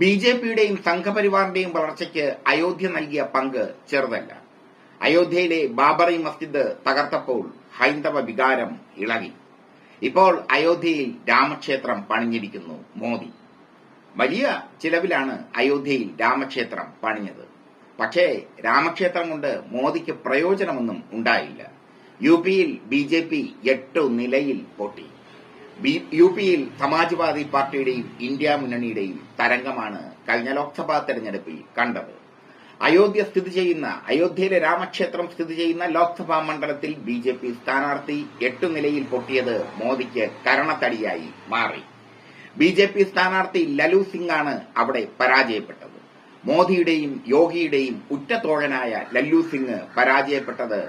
B J പിയുടെയും സംഘപരിവാറിന്റെയും വളർച്ചയ്ക്ക് അയോധ്യ നൽകിയ പങ്ക് ചെറുതല്ല. അയോധ്യയിലെ ബാബറി മസ്ജിദ് തകർത്തപ്പോൾ ഹൈന്ദവ വികാരം ഇളകി. ഇപ്പോൾ അയോധ്യയിൽ രാമക്ഷേത്രം പണിഞ്ഞിരിക്കുന്നു മോദി. വലിയ ചിലവിലാണ് അയോധ്യയിൽ രാമക്ഷേത്രം പണിഞ്ഞത്. പക്ഷേ രാമക്ഷേത്രം കൊണ്ട് മോദിക്ക് പ്രയോജനമൊന്നും ഉണ്ടായില്ല. യു പിയിൽ ബി ജെ പി എട്ടു നിലയിൽ പൊട്ടി. യു പിയിൽ സമാജ്വാദി പാർട്ടിയുടെയും ഇന്ത്യ മുന്നണിയുടെയും തരംഗമാണ് കഴിഞ്ഞ ലോക്സഭാ തെരഞ്ഞെടുപ്പിൽ കണ്ടത്. അയോധ്യ സ്ഥിതി ചെയ്യുന്ന അയോധ്യയിലെ രാമക്ഷേത്രം സ്ഥിതി ചെയ്യുന്ന ലോക്സഭാ മണ്ഡലത്തിൽ ബി ജെ പി സ്ഥാനാർത്ഥി എട്ടു നിലയിൽ പൊട്ടിയത് മോദിക്ക് കരണത്തടിയായി മാറി. ബി ജെ പി സ്ഥാനാർത്ഥി ലലു സിംഗ് ആണ് അവിടെ പരാജയപ്പെട്ടത്. മോദിയുടെയും യോഗിയുടെയും ഉറ്റത്തോഴനായ ലല്ലു സിംഗ് പരാജയപ്പെട്ടത്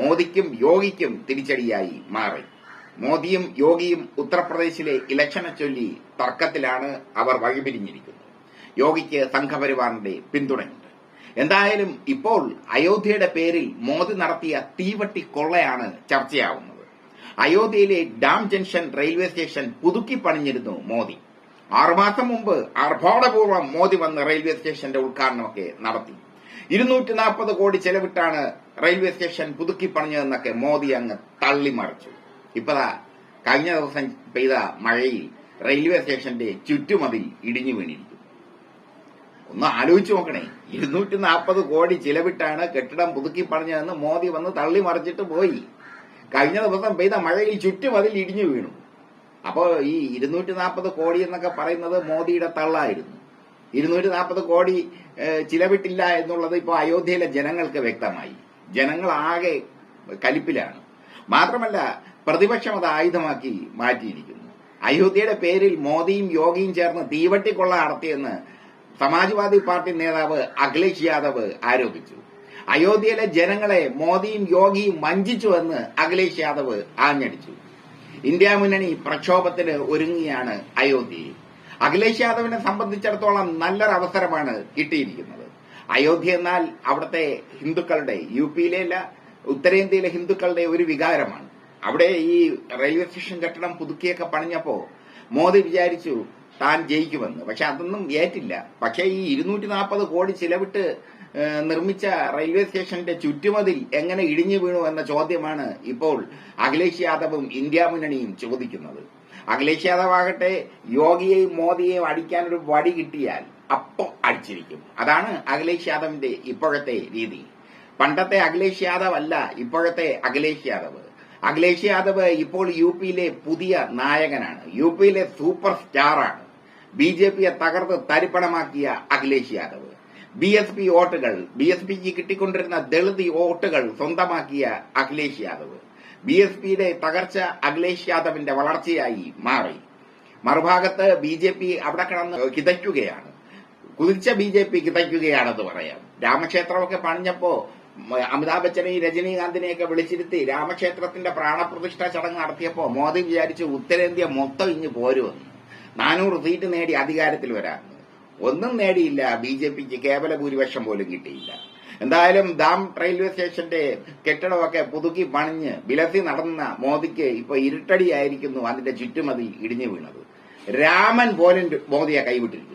മോദിക്കും യോഗിക്കും തിരിച്ചടിയായി മാറി. മോദിയും യോഗിയും ഉത്തർപ്രദേശിലെ ഇലക്ഷനെ ചൊല്ലി തർക്കത്തിലാണ് അവർ വഴിപിരിഞ്ഞിരിക്കുന്നത്. യോഗിക്ക് സംഘപരിവാറിന്റെ പിന്തുണയുണ്ട്. എന്തായാലും ഇപ്പോൾ അയോധ്യയുടെ പേരിൽ മോദി നടത്തിയ തീവട്ടി കൊള്ളയാണ് ചർച്ചയാവുന്നത്. അയോധ്യയിലെ ഡാം ജംഗ്ഷൻ റെയിൽവേ സ്റ്റേഷൻ പുതുക്കി പണിഞ്ഞിരുന്നു മോദി. ആറുമാസം മുമ്പ് ആർഭാടപൂർവം മോദി വന്ന് റെയിൽവേ സ്റ്റേഷന്റെ ഉദ്ഘാടനമൊക്കെ നടത്തി. ഇരുന്നൂറ്റി നാൽപ്പത് കോടി ചെലവിട്ടാണ് റെയിൽവേ സ്റ്റേഷൻ പുതുക്കി പണിഞ്ഞതെന്നൊക്കെ മോദി അങ്ങ് തള്ളിമറിച്ചു. ഇപ്പതാ കഴിഞ്ഞ ദിവസം പെയ്ത മഴയിൽ റെയിൽവേ സ്റ്റേഷന്റെ ചുറ്റുമതിൽ ഇടിഞ്ഞു വീണിരിക്കും. ഒന്ന് ആലോചിച്ചു നോക്കണേ ഇരുന്നൂറ്റി നാൽപ്പത് കോടി ചിലവിട്ടാണ് കെട്ടിടം പുതുക്കി പണിഞ്ഞതെന്ന് മോദി വന്ന് തള്ളി മറിച്ചിട്ട് പോയി. കഴിഞ്ഞ ദിവസം പെയ്ത മഴയിൽ ചുറ്റുമതിൽ ഇടിഞ്ഞു വീണു. അപ്പോ ഈ ഇരുന്നൂറ്റി നാൽപ്പത് കോടി എന്നൊക്കെ പറയുന്നത് മോദിയുടെ തള്ളായിരുന്നു. ഇരുന്നൂറ്റി നാൽപ്പത് കോടി ചിലവിട്ടില്ല എന്നുള്ളത് ഇപ്പോൾ അയോധ്യയിലെ ജനങ്ങൾക്ക് വ്യക്തമായി. ജനങ്ങൾ ആകെ കലിപ്പിലാണ്. മാത്രമല്ല പ്രതിപക്ഷം അത് ആയുധമാക്കി മാറ്റിയിരിക്കുന്നു. അയോധ്യയുടെ പേരിൽ മോദിയും യോഗിയും ചേർന്ന് തീവട്ടിക്കൊള്ള നടത്തിയെന്ന് സമാജ്വാദി പാർട്ടി നേതാവ് അഖിലേഷ് യാദവ് ആരോപിച്ചു. അയോധ്യയിലെ ജനങ്ങളെ മോദിയും യോഗിയും വഞ്ചിച്ചുവെന്ന് അഖിലേഷ് യാദവ് ആഞ്ഞടിച്ചു. ഇന്ത്യ മുന്നണി പ്രക്ഷോഭത്തിന് ഒരുങ്ങിയാണ് അയോധ്യയിൽ അഖിലേഷ് യാദവിനെ സംബന്ധിച്ചിടത്തോളം നല്ലൊരു അവസരമാണ് കിട്ടിയിരിക്കുന്നത്. അയോധ്യ എന്നാൽ അവിടുത്തെ ഹിന്ദുക്കളുടെ യു പിയിലെ ഉത്തരേന്ത്യയിലെ ഹിന്ദുക്കളുടെ ഒരു വികാരമാണ്. അവിടെ ഈ റെയിൽവേ സ്റ്റേഷൻ കെട്ടിടം പുതുക്കിയൊക്കെ പണിഞ്ഞപ്പോ മോദി വിചാരിച്ചു താൻ ജയിക്കുമെന്ന്. പക്ഷെ അതൊന്നും ഏറ്റില്ല. പക്ഷേ ഈ ഇരുന്നൂറ്റി നാൽപ്പത് കോടി ചിലവിട്ട് നിർമ്മിച്ച റെയിൽവേ സ്റ്റേഷന്റെ ചുറ്റുമതിൽ എങ്ങനെ ഇടിഞ്ഞു വീണു എന്ന ചോദ്യമാണ് ഇപ്പോൾ അഖിലേഷ് യാദവും ഇന്ത്യ മുന്നണിയും ചോദിക്കുന്നത്. അഖിലേഷ് യാദവ് ആകട്ടെ യോഗിയെയും മോദിയെയും അടിക്കാൻ ഒരു വടി കിട്ടിയാൽ അപ്പോൾ അടിച്ചിരിക്കും. അതാണ് അഖിലേഷ് യാദവിന്റെ ഇപ്പോഴത്തെ രീതി. പണ്ടത്തെ അഖിലേഷ് യാദവ് അല്ല ഇപ്പോഴത്തെ അഖിലേഷ് യാദവ്. അഖിലേഷ് യാദവ് ഇപ്പോൾ യു പിയിലെ പുതിയ നായകനാണ്. യു പിയിലെ സൂപ്പർ സ്റ്റാറാണ് ബി ജെ പിയെ തകർത്ത് തരിപ്പണമാക്കിയ Akhilesh Yadav. B S P വോട്ടുകൾ ബി എസ് പിക്ക് കിട്ടിക്കൊണ്ടിരുന്ന ദളിത് വോട്ടുകൾ സ്വന്തമാക്കിയ അഖിലേഷ് യാദവ്. ബി എസ് പിയുടെ തകർച്ച അഖിലേഷ് യാദവിന്റെ വളർച്ചയായി മാറി. മറുഭാഗത്ത് ബി ജെ പി അവിടെ കിടന്ന് കിതയ്ക്കുകയാണ്. കുതിച്ച ബി ജെ പി കിതയ്ക്കുകയാണെന്ന് പറയാം. രാമക്ഷേത്രമൊക്കെ പണിഞ്ഞപ്പോ അമിതാഭ് ബച്ചനെയും രജനീകാന്തിനെയൊക്കെ വിളിച്ചിരുത്തി രാമക്ഷേത്രത്തിന്റെ പ്രാണപ്രതിഷ്ഠ ചടങ്ങ് നടത്തിയപ്പോ മോദി വിചാരിച്ച് ഉത്തരേന്ത്യ മൊത്തം ഇഞ്ഞ് പോരുമെന്ന് നാനൂറ് സീറ്റ് നേടി അധികാരത്തിൽ വരാമെന്ന് ഒന്നും നേടിയില്ല. ബി ജെ പിക്ക് കേവല ഭൂരിപക്ഷം പോലും കിട്ടിയില്ല. എന്തായാലും ദാം റെയിൽവേ സ്റ്റേഷന്റെ കെട്ടിടമൊക്കെ പുതുക്കി പണിഞ്ഞ് വിലസി നടന്ന മോദിക്ക് ഇപ്പൊ ഇരുട്ടടിയായിരിക്കുന്നു. അതിന്റെ ചുറ്റുമതി ഇടിഞ്ഞു വീണത്. രാമൻ പോലും മോദിയെ കൈവിട്ടിരിക്കുന്നു